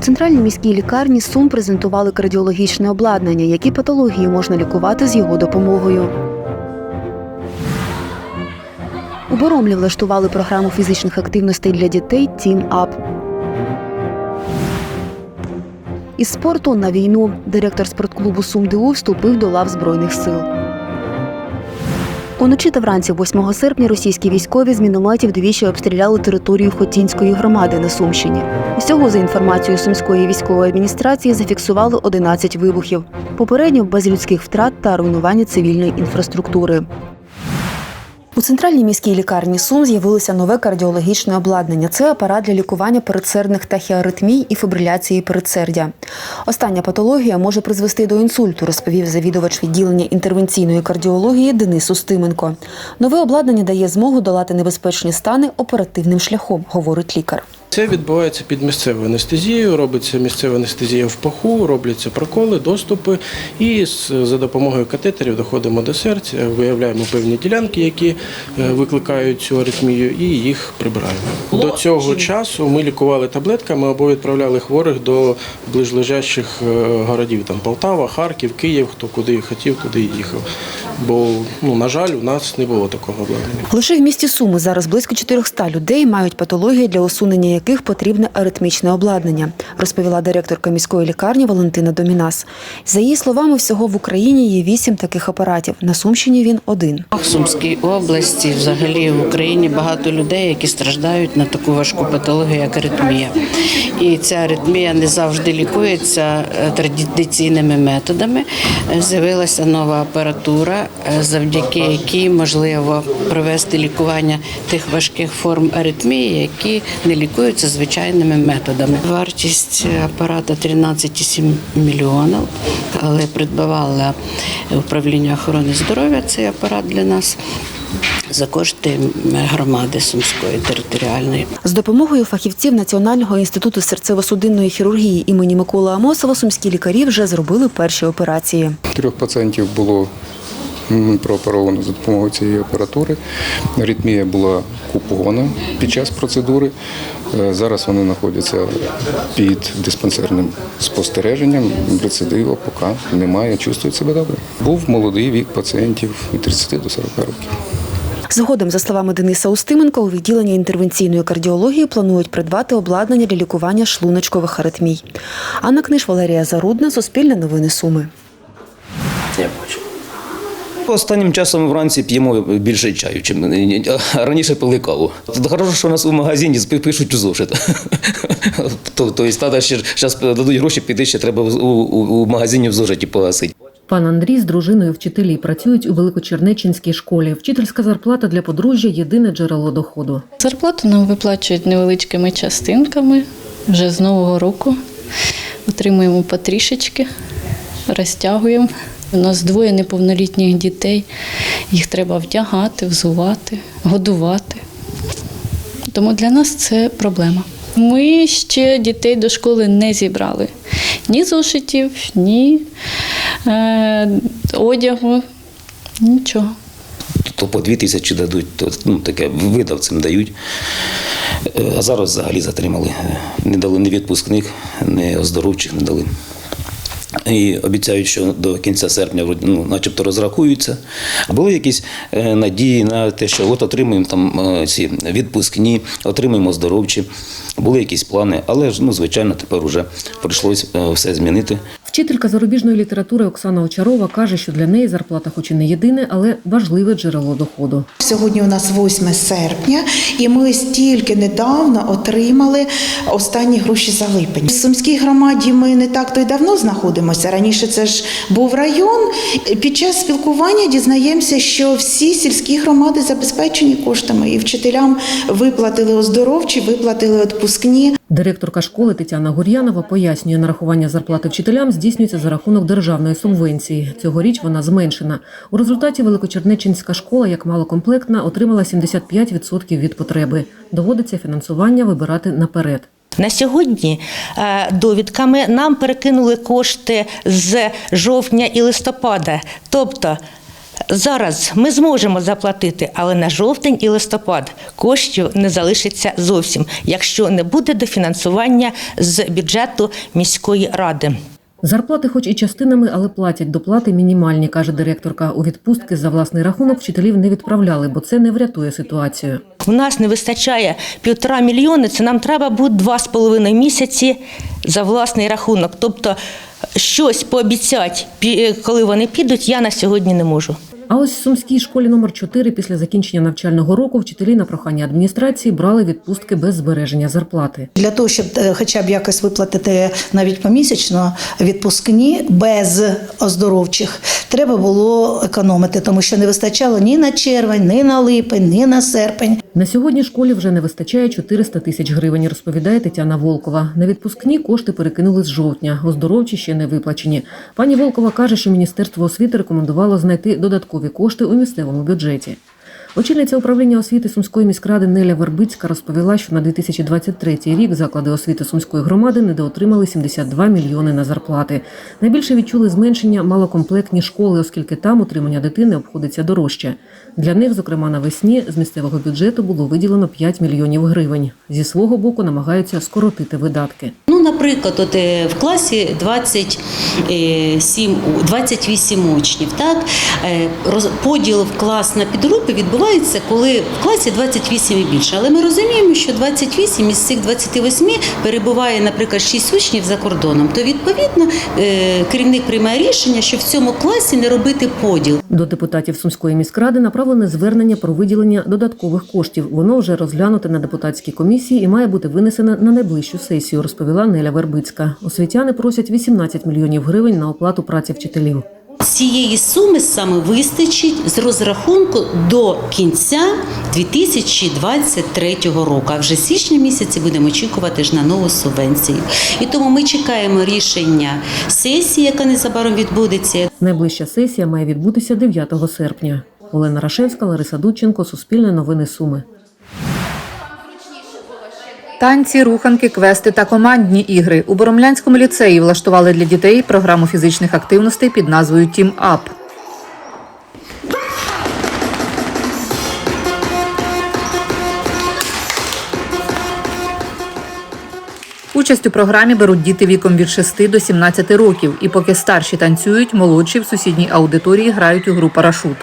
центральній міській лікарні Сум презентували кардіологічне обладнання, які патології можна лікувати з його допомогою. У Боромлі влаштували програму фізичних активностей для дітей Team Up. Із спорту на війну директор спортклубу СумДУ вступив до лав Збройних сил. Уночі та вранці 8 серпня російські військові з мінометів двічі обстріляли територію Хотінської громади на Сумщині. Усього, за інформацією Сумської військової адміністрації, зафіксували 11 вибухів. Попередньо без людських втрат та руйнування цивільної інфраструктури. У центральній міській лікарні Сум з'явилося нове кардіологічне обладнання. Це апарат для лікування передсердних тахіаритмій і фібриляції передсердя. Остання патологія може призвести до інсульту, розповів завідувач відділення інтервенційної кардіології Денис Устименко. Нове обладнання дає змогу долати небезпечні стани оперативним шляхом, говорить лікар. Це відбувається під місцевою анестезією, робиться місцева анестезія в паху, робляться проколи, доступи, і за допомогою катетерів доходимо до серця, виявляємо певні ділянки, які е, викликають цю аритмію, і їх прибираємо. До цього часу ми лікували таблетками або відправляли хворих до ближлежащих е, городів, там Полтава, Харків, Київ, хто куди хотів, туди їхав. Бо, ну, на жаль, у нас не було такого обладнання. Лише в місті Суми зараз близько 400 людей мають патології, для усунення яких потрібне аритмічне обладнання, розповіла директорка міської лікарні Валентина Домінас. За її словами, всього в Україні є вісім таких апаратів. На Сумщині він один. В Сумській області, взагалі в Україні багато людей, які страждають на таку важку патологію, як аритмія. І ця аритмія не завжди лікується е, традиційними методами. Е, З'явилася нова апаратура, е, завдяки якій можливо провести лікування тих важких форм аритмії, які не лікуються звичайними методами. Вартість апарата 13,7 мільйонів, але придбавала управління охорони здоров'я цей апарат для нас за кошти громади Сумської територіальної. З допомогою фахівців Національного інституту серцево-судинної хірургії імені Миколи Амосова сумські лікарі вже зробили перші операції. Трьох пацієнтів було прооперовано за допомогою цієї апаратури. Аритмія була купована під час процедури. Е, Зараз вони знаходяться під диспансерним спостереженням. Рецидиву поки немає, чувствують себе добре. Був молодий вік пацієнтів від 30 до 40 років. Згодом, за словами Дениса Устименка, у відділенні інтервенційної кардіології планують придбати обладнання для лікування шлуночкових аритмій. Анна Книж, Валерія Зарудна, Суспільне новини Суми. Я бачу. Останнім часом вранці п'ємо більше чаю, чим а раніше пили каву. Хорошо, що у нас у магазині пишуть у зошит. Тобто треба ще зараз дадуть гроші, піти ще треба у магазині в зошиті погасити. Пан Андрій з дружиною вчителі працюють у Великочернеченській школі. Вчительська зарплата для подружжя єдине джерело доходу. Зарплату нам виплачують невеличкими частинками вже з Нового року. Отримуємо потрішечки, розтягуємо. У нас двоє неповнолітніх дітей. Їх треба вдягати, взувати, годувати. Тому для нас це проблема. Ми ще дітей до школи не зібрали. Ні зошитів, ні е, одягу, нічого. То по дві тисячі дадуть, то ну, таке видавцям дають. Е, А зараз взагалі затримали. Не дали ні відпускних, ні оздоровчих не дали. І обіцяють, що до кінця серпня ну, начебто розрахуються. Були якісь е, надії на те, що от отримуємо там е, ці відпускні, отримуємо здоровчі, Були якісь плани, але ну, звичайно тепер вже прийшлося е, все змінити. Вчителька зарубіжної літератури Оксана Очарова каже, що для неї зарплата, хоч і не єдине, але важливе джерело доходу. Сьогодні у нас 8 серпня, і ми стільки недавно отримали останні гроші за липень. В Сумській громаді ми не так то й давно знаходимося. Раніше це ж був район. Під час спілкування дізнаємося, що всі сільські громади забезпечені коштами, і вчителям виплатили оздоровчі, виплатили відпускні. Директорка школи Тетяна Гур'янова пояснює, нарахування зарплати вчителям здійснюється за рахунок державної субвенції. Цьогоріч вона зменшена. У результаті Великочернеченська школа, як малокомплектна, отримала 75% від потреби. Доводиться фінансування вибирати наперед. На сьогодні е, довідками нам перекинули кошти з жовтня і листопада. Тобто Зараз ми зможемо заплатити, але на жовтень і листопад коштів не залишиться зовсім, якщо не буде дофінансування з бюджету міської ради. Зарплати, хоч і частинами, але платять доплати мінімальні, каже директорка. У відпустки за власний рахунок вчителів не відправляли, бо це не врятує ситуацію. У нас не вистачає півтора мільйони, це нам треба буде два з половиною місяці за власний рахунок. Тобто щось пообіцяти, пі- коли вони підуть, я на сьогодні не можу. А ось в сумській школі номер 4 після закінчення навчального року вчителі на прохання адміністрації брали відпустки без збереження зарплати. Для того, щоб е, хоча б якось виплатити навіть помісячно відпускні без оздоровчих, треба було економити, тому що не вистачало ні на червень, ні на липень, ні на серпень. На сьогодні школі вже не вистачає 400 тисяч гривень, розповідає Тетяна Волкова. На відпускні кошти перекинули з жовтня, оздоровчі ще не виплачені. Пані Волкова каже, що Міністерство освіти рекомендувало знайти додаткові кошти у місцевому бюджеті. Очільниця управління освіти Сумської міськради Неля Вербицька розповіла, що на 2023 рік заклади освіти Сумської громади недоотримали 72 мільйони на зарплати. Найбільше відчули зменшення малокомплектні школи, оскільки там утримання дитини обходиться дорожче. Для них, зокрема навесні, з місцевого бюджету було виділено 5 мільйонів гривень. Зі свого боку намагаються скоротити видатки. Ну, наприклад, от е, в класі 27, у- 28 учнів. Так? Е, Поділ в клас на підгрупи відбувається, коли в класі 28 і більше. Але ми розуміємо, що 28 із цих 28 перебуває, наприклад, 6 учнів за кордоном. То відповідно е, керівник приймає рішення, що в цьому класі не робити поділ. До депутатів Сумської міськради направлене звернення про виділення додаткових коштів. Воно вже розглянуте на депутатській комісії і має бути винесене на найближчу сесію, розповіла Неля Вербицька. Освітяни просять 18 мільйонів гривень на оплату праці вчителів. Цієї суми саме вистачить з розрахунку до кінця 2023 року. А вже січня місяці будемо очікувати ж на нову субвенцію. І тому ми чекаємо рішення сесії, яка незабаром відбудеться. Найближча сесія має відбутися 9 серпня. Олена Рашевська, Лариса Дудченко, Суспільне новини Суми. Танці, руханки, квести та командні ігри у Боромлянському ліцеї влаштували для дітей програму фізичних активностей під назвою Тім Ап. Участь у програмі беруть діти віком від 6 до 17 років, і поки старші танцюють, молодші в сусідній аудиторії грають у гру парашут.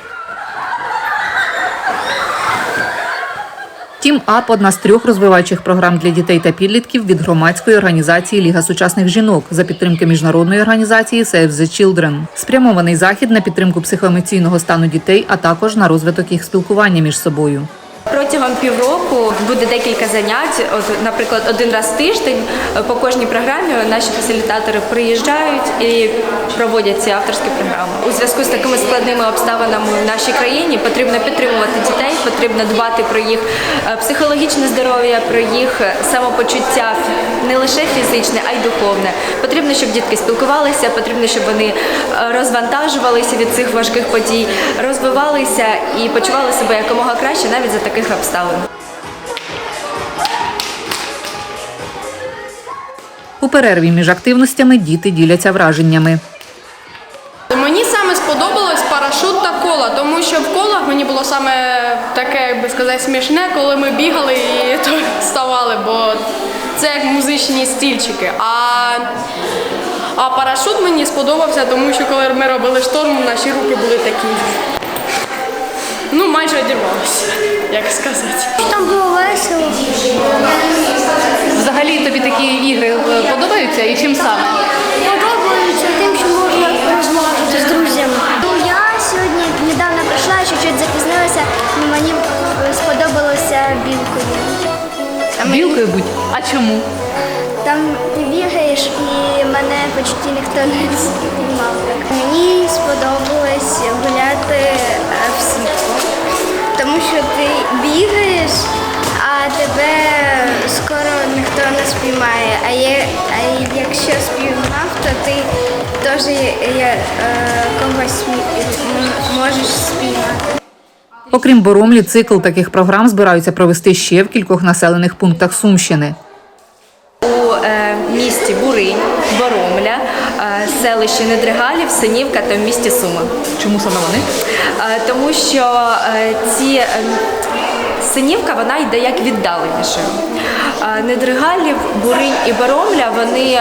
Тім АП одна з трьох розвиваючих програм для дітей та підлітків від громадської організації Ліга сучасних жінок за підтримки міжнародної організації Save the Children. Спрямований захід на підтримку психоемоційного стану дітей, а також на розвиток їх спілкування між собою. Протягом півроку буде декілька занять. От, наприклад, один раз в тиждень е, по кожній програмі наші фасилітатори приїжджають і проводять ці авторські програми. У зв'язку з такими складними обставинами в нашій країні потрібно підтримувати дітей, потрібно дбати про їх е, психологічне здоров'я, про їх е, самопочуття не лише фізичне, а й духовне. Потрібно, щоб дітки спілкувалися, потрібно, щоб вони розвантажувалися від цих важких подій, розвивалися і почували себе якомога краще навіть за таких обставин. У перерві між активностями діти діляться враженнями. Мені саме сподобалось парашут та кола, тому що в колах мені було саме таке, як би сказати, смішне, коли ми бігали і то вставали, бо це як музичні стільчики. А, а парашут мені сподобався, тому що коли ми робили шторм, наші руки були такі. Ну, майже одірвалися, як сказати. Там було весело. Взагалі тобі такі ігри е, подобаються і чим саме? Подобається тим, що можна розмовляти з друзями. Ну, я сьогодні недавно прийшла, чуть-чуть запізнилася, але мені сподобалося білкою. Білкою будь. А чому? Там ти бігаєш і мене почти ніхто не знімав. Мені сподобалось гуляти е, в сітку, тому що ти бігаєш, а тебе скоро ніхто не спіймає. А, є, а якщо спіймав, то ти теж е, когось можеш спіймати. Окрім Боромлі, цикл таких програм збираються провести ще в кількох населених пунктах Сумщини. У е, місті Буринь, Боромля, е, селищі Недригалів, Синівка та в місті Суми. Чому саме вони? Е, тому що е, ці е, синівка вона йде як віддаленішою. Е, Недригалів, Буринь і Баромля вони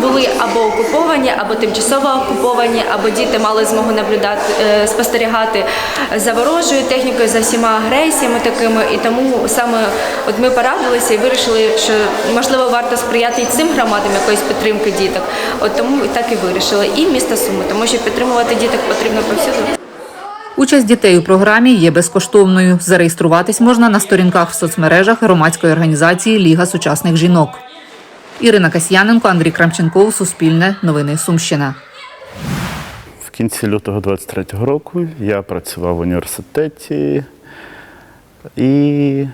були або окуповані, або тимчасово окуповані, або діти мали змогу наблюдати, спостерігати за ворожою технікою, за всіма агресіями такими. І тому саме от ми порадилися і вирішили, що можливо варто сприяти і цим громадам якоїсь підтримки діток. От тому так і вирішили. І місто Суми, тому що підтримувати діток потрібно повсюди. Участь дітей у програмі є безкоштовною. Зареєструватись можна на сторінках в соцмережах громадської організації Ліга сучасних жінок. Ірина Касьяненко, Андрій Крамченков, Суспільне, Новини Сумщина. В кінці лютого 23-го року я працював в університеті і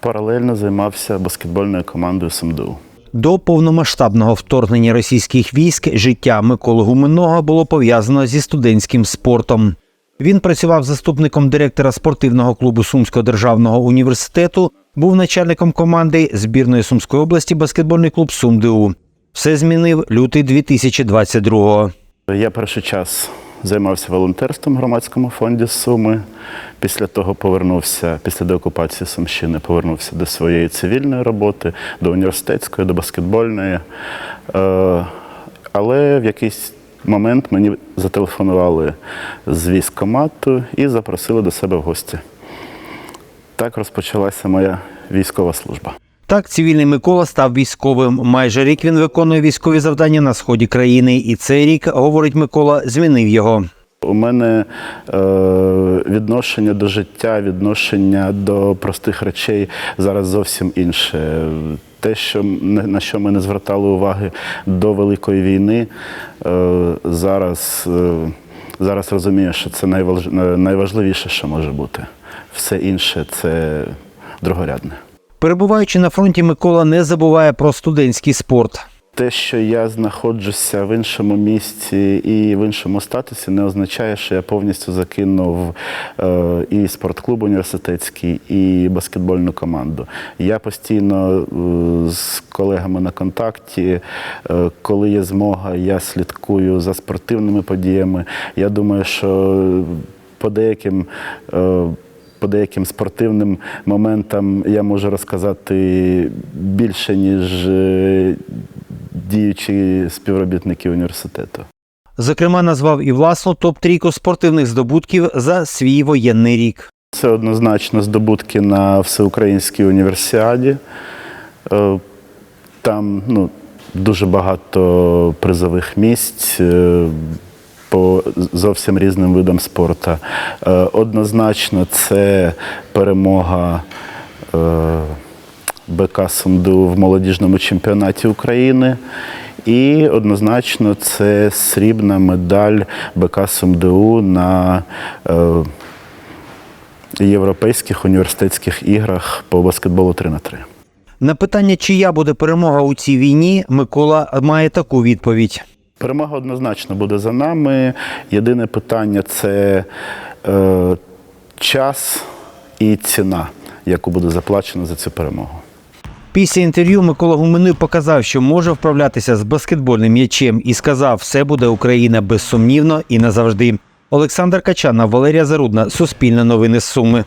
паралельно займався баскетбольною командою СМДУ. До повномасштабного вторгнення російських військ життя Миколи Гуменного було пов'язано зі студентським спортом. Він працював заступником директора спортивного клубу Сумського державного університету, був начальником команди збірної Сумської області баскетбольний клуб СумДУ. Все змінив лютий 2022-го. Я перший час займався волонтерством в громадському фонді Суми. Після того повернувся, після деокупації Сумщини, повернувся до своєї цивільної роботи, до університетської, до баскетбольної. Е, Але в якийсь момент мені зателефонували з військкомату і запросили до себе в гості. Так розпочалася моя військова служба. Так, цивільний Микола став військовим. Майже рік він виконує військові завдання на сході країни, і цей рік, говорить Микола, змінив його. У мене е, відношення до життя, відношення до простих речей зараз зовсім інше. Те, що на що ми не звертали уваги до Великої війни, е, зараз, е, зараз розумію, що це найваж- найважливіше, що може бути. Все інше це другорядне. Перебуваючи на фронті, Микола не забуває про студентський спорт. Те, що я знаходжуся в іншому місці і в іншому статусі, не означає, що я повністю закинув е, і спортклуб університетський, і баскетбольну команду. Я постійно е, з колегами на контакті. Е, коли є змога, я слідкую за спортивними подіями. Я думаю, що по деяким. По деяким спортивним моментам я можу розказати більше, ніж е, діючі співробітники університету. Зокрема, назвав і власну топ-трійку спортивних здобутків за свій воєнний рік. Це однозначно здобутки на всеукраїнській універсіаді. Е, Там ну, дуже багато призових місць е, по зовсім різним видам спорту. Е, Однозначно, це перемога е, БК Сумду в молодіжному чемпіонаті України. І однозначно це срібна медаль БК СумДУ на е, Європейських університетських іграх по баскетболу 3 на 3 На питання, чия буде перемога у цій війні, Микола має таку відповідь. Перемога однозначно буде за нами. Єдине питання це е, час і ціна, яку буде заплачено за цю перемогу. Після інтерв'ю Микола Гуменний показав, що може вправлятися з баскетбольним м'ячем і сказав, все буде Україна безсумнівно і назавжди. Олександр Качана, Валерія Зарудна, Суспільне новини з Суми.